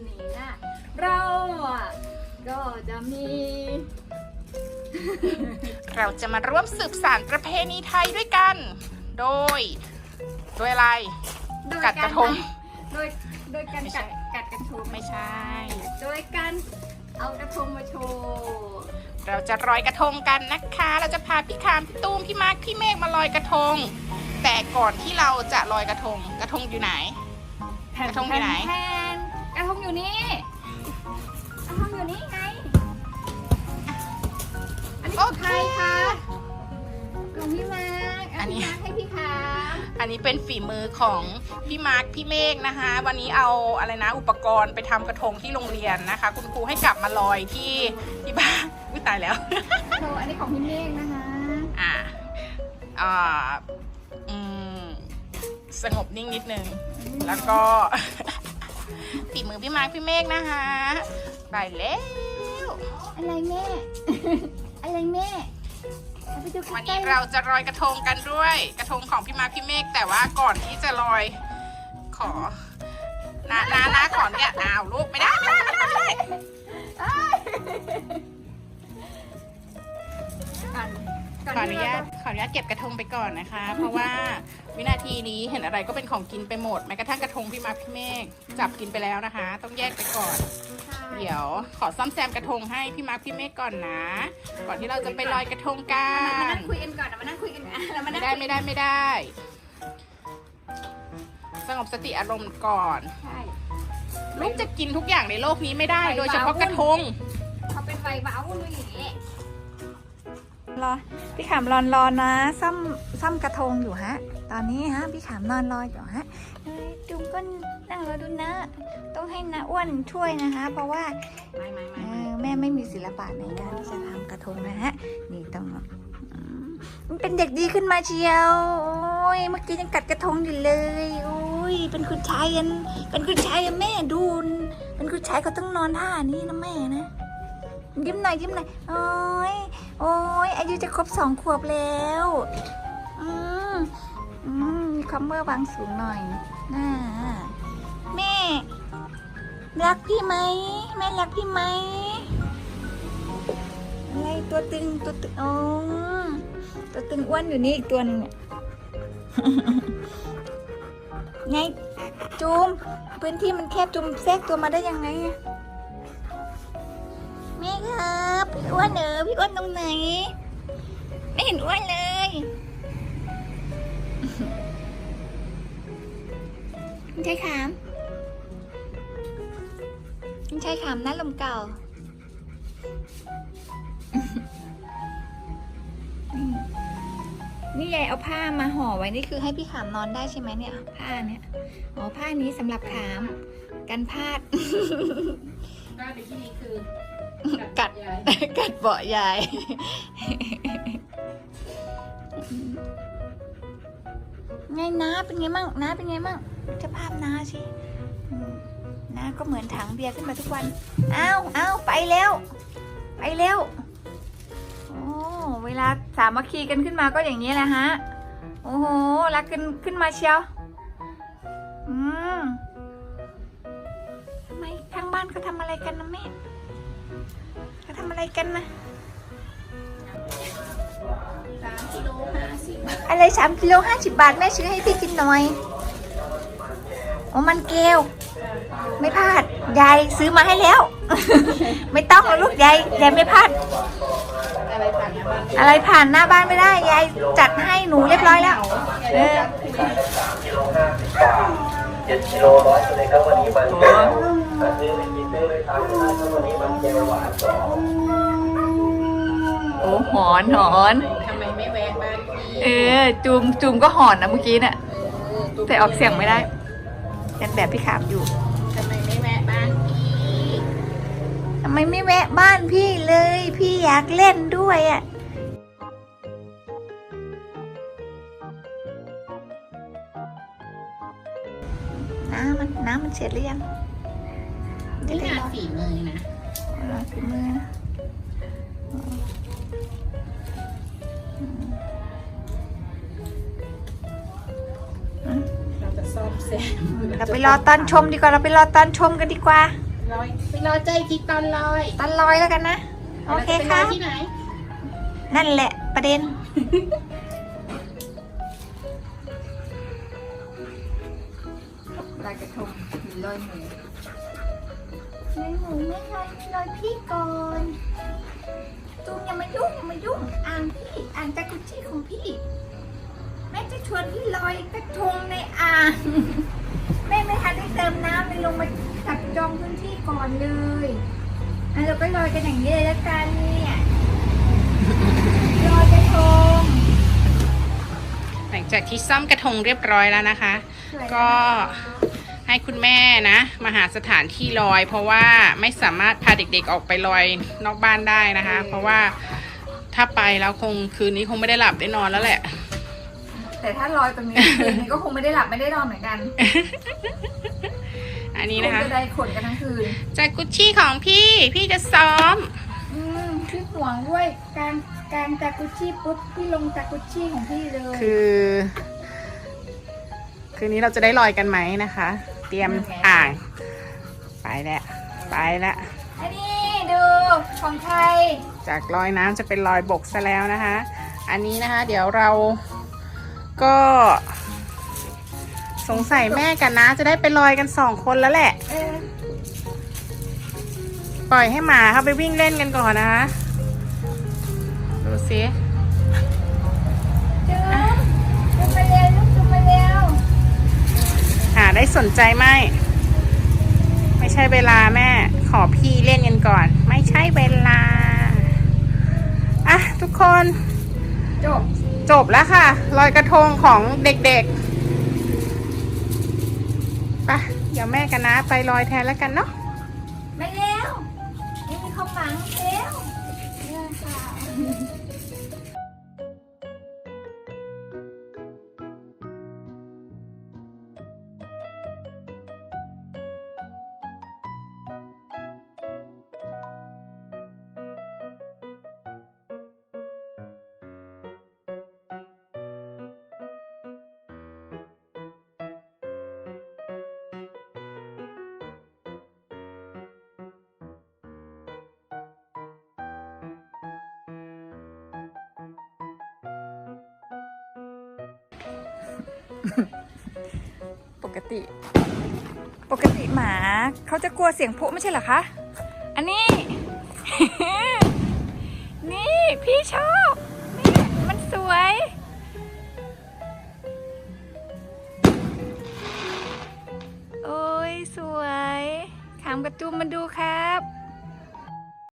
นนี้นะ เราอะก็จะมี เราจะมาร่วมสืบสานประเพณีไทยด้วยกัน โดย โดยอะไร โดยกัดกระทง โดยโดยการไม่ใช่ กัดกัดกระทงไม่ใช่ โดยการเอากระทงมาโชว์ เราจะลอยกระทงกันนะคะ เราจะพาพี่คามพี่ตูมพี่มาร์คพี่เมฆมาลอยกระทง แต่ก่อนที่เราจะลอยกระทง กระทงอยู่ไหน กระทงอยู่ไหนแทนกระทง อยู่นี่กระทงอยู่นี่ไงอันนี้ของใครคะของพี่มาร์คอันนี้พี่มาร์คให้พี่คามอันนี้เป็นฝีมือของพี่มาร์คพี่เมฆนะคะ วันนี้เอาอะไรนะอุปกรณ์ไปทำกระทงที่โรงเรียนนะคะ คุณครูให้กลับมาลอยที่ที่บ้านวิตายแล้ว โชว์อันนี้ของพี่เมฆนะคะอ่าอ่าอืมสงบนิ่งนิดนึง แล้วก็ ฝีมือพี่มาร์คพี่เมฆนะคะไปแล้วอะไรแม่ อะไรแม่เอาไปดูวันใกล้นี้ๆเราจะลอยกระทงกันด้วย กระทงของพี่มาร์คพี่เมฆแต่ว่าก่อนที่จะลอยขอนานานาขอเนี่ยอ้าวลูกไม่ได้ไม่ได้ไม่ได้ไม่ได้ ขออนุญาตขออนุญาตเก็บกระทงไปก่อนนะคะ เพราะว่าวินาทีนี้เห็นอะไรก็เป็นของกินไปหมดแม้กระทั่งกระทงพี่มาร์คพี่เมฆจับกินไปแล้วนะคะ ต้องแยกไปก่อน เดี๋ยวขอซ่อมแซมกระทงให้พี่มาร์คพี่เมฆก่อนนะ ก่อนที่เราจะไปลอยกระทงกัมานนั่งคุยกันก่อนนะมานั่งคุยกันนะเรามาไม่นั่งได้ไม่ได้ไม่ได้ สงบสติอารมณ์ก่อน ใช่ลูกจะกินทุกอย่างในโลกนี้ไม่ได้ โดยเฉพาะกระทง เขาเป็นไฟบ้าวุ่นวายอย่างนี้ รอ พี่ขามรอนรอนะซ่อมซ่อมกระทงอยู่ฮะ ตอนนี้ฮะ พี่ขามนอนรออยู่ฮะเฮ้ยจุงก็นั่งรอดูนะ ต้องให้นาอ้วนช่วยนะคะ เพราะว่าไม่ไม่เอไม่ไม่อแม่ไม่มีศิลปะในการที่จะทำกระทงนะฮะ นี่ต้องอืมมันเป็นเด็กดีขึ้นมาเชียว โอ้ย เมื่อกี้ยังกัดกระทงอยู่เลย โอ้ย เป็นคุณชายยันเป็นคุณชายอะแม่ดูนเป็นคุณชายเขาต้องนอนท่านี้นะแม่นะ ยิ้มหน่อยยิ้มหน่อยโอ้ยโอ้ยอายุจะครบสองขวบแล้วอืมอืมมีคอมเมอร์วางสูงหน่อยน่าแม่ รักพี่ไหมแม่รักพี่ไหมอะไรตัวตึงตัวตึงโอ้ตัวตึงอ้วนอยู่นี่อีกตัวหนึงเนี่ยไงจูมพื้นที่มันแคบจูมแทรกตัวมาได้ยังไง ครับพี่อ้วนเออพี่อ้วนตรงไหน ไม่เห็นอ้วนเลยมันใช่ขามมันใช่ขามนะลมเก่านี่ยายเอาผ้ามาห่อไว้นี่คือให้พี่ขามนอนได้ใช่ไหมเนี่ยผ้าเนี่ยอ๋อผ้านี้สำหรับขาม กันพลาดได้ในที่นี้คือ กัด กัดเบาะยายไงน้าเป็นไงมั่งน้าเป็นไงมั่งจะภาพน้าสิอืมน้าก็เหมือนถังเบียร์ขึ้นมาทุกวันอ้าวอ้าวไปแล้ว ไปแล้วโอ้เวลาสามัคคีกันขึ้นมาก็อย่างนี้แหละฮะโอ้โหรักกันขึ้นมาเชียวอืมทำไมทางบ้านเขาทำอะไรกันนะแม่ เขาทำอะไรกันนะสามกิโลห้าสิบอะไรสามกิโลห้าสิบบาทแม่ซื้อให้พี่กินหน่อยโอ้มันเกลวไม่พลาดยายซื้อมาให้แล้ว ไม่ต้องหรอกลูกยายยายไม่พลาด อะไรผ่านหน้าบ้านอะไรผ่านหน้าบ้านไม่ได้ยายจัดให้หนูเรียบร้อยแล้ว เออ เจ็ดกิโลร้อยเลยครับวันนี้มัน แก้วซื้อไม่กินซื้อเลยครับวันนี้มันแก้วหวานสองโอ้หอนหอน ทำไมไม่แวะบ้านพี่เออ จูมจูมก็หอนนะเมื่อกี้น่ะแต่ออกเสียงไม่ได้เป็นแบบพี่ขามอยู่ทำไมไม่แวะบ้านพี่ทำไมไม่แวะบ้านพี่เลย พี่อยากเล่นด้วยอะ่ะน้ำมันน้ำมันเสร็จหรือยัง นี่งานฝีมือนะรอฝีมือนะซอมแซมเราไปรอตอนชมดีกว่า เราไปรอตอนชมกันดีกว่าลอยไปรอใจทีตอนลอยตอนลอยแล้วกันนะ โอเคแล้วจะไปลค่ะอยที่ไหน นั่นแหละประเด็นลอยกระทงหรือลอยหมู ไม่หมูไม่ลอยลอยพี่ก่อนจูมอย่ามายุ่งอย่ามายุ่งอ่างพี่อ่างจากุชิของพี่ แม่จะชวนพี่ลอยกระทงในอ่างแม่ไม่ทันได้เติมน้ำเลยลงมาจับจองพื้นที่ก่อนเลยอะเราก็ลอยกันอย่างนี้เลยแล้วกันเนี่ยลอยกระทงหลังจากที่ซ่อมกระทงเรียบร้อยแล้วนะคะ ก็ ให้คุณแม่นะ มาหาสถานที่ลอย เพราะว่าไม่สามารถพาเด็กๆออกไปลอยนอกบ้านได้นะคะ เพราะว่าถ้าไปแล้วคงคืนนี้คงไม่ได้หลับได้นอนแล้วแหละ แต่ถ้าลอยตรงนี้คืนนี้ก็คงไม่ได้หลับไม่ได้นอนเหมือนกัน อันนี้นะคะคงจะได้ขนกันทั้งคืนจากกุชชี่ของพี่พี่จะซ้อม อืมพี่ห่วงด้วยการการจากุชิปุ๊บพี่ลงจากุชิของพี่เลยคือ คืนนี้เราจะได้ลอยกันไหมนะคะ เตรียมอ่าง ไปแล้วไปแล้วอันนี้ดูของไทยจากลอยน้ำจะเป็นลอยบกซะแล้วนะคะ อันนี้นะคะ เดี๋ยวเราก็ สงสัยแม่กันนะ จะได้ไปลอยกันสองคนแล้วแหละ เออปล่อยให้หมาเข้าไปวิ่งเล่นกันก่อนนะคะ ดูสิาได้สนใจไหมไม่ใช่เวลาแม่ ขอพี่เล่นกันก่อน ไม่ใช่เวลา อะ ทุกคน จบ จบแล้วค่ะลอยกระทงของเด็กๆไปเดี๋ยวแม่กันนะ ไปลอยแทนแล้วกันเนาะไมาเร็วไม่มีความหวังเร็ว ปกติ ปกติหมาเขาจะกลัวเสียงพุไม่ใช่เหรอคะ อันนี้ นี่พี่ชอบนี่มันสวย โอ้ยสวยขามกระตุ้มมาดูครับ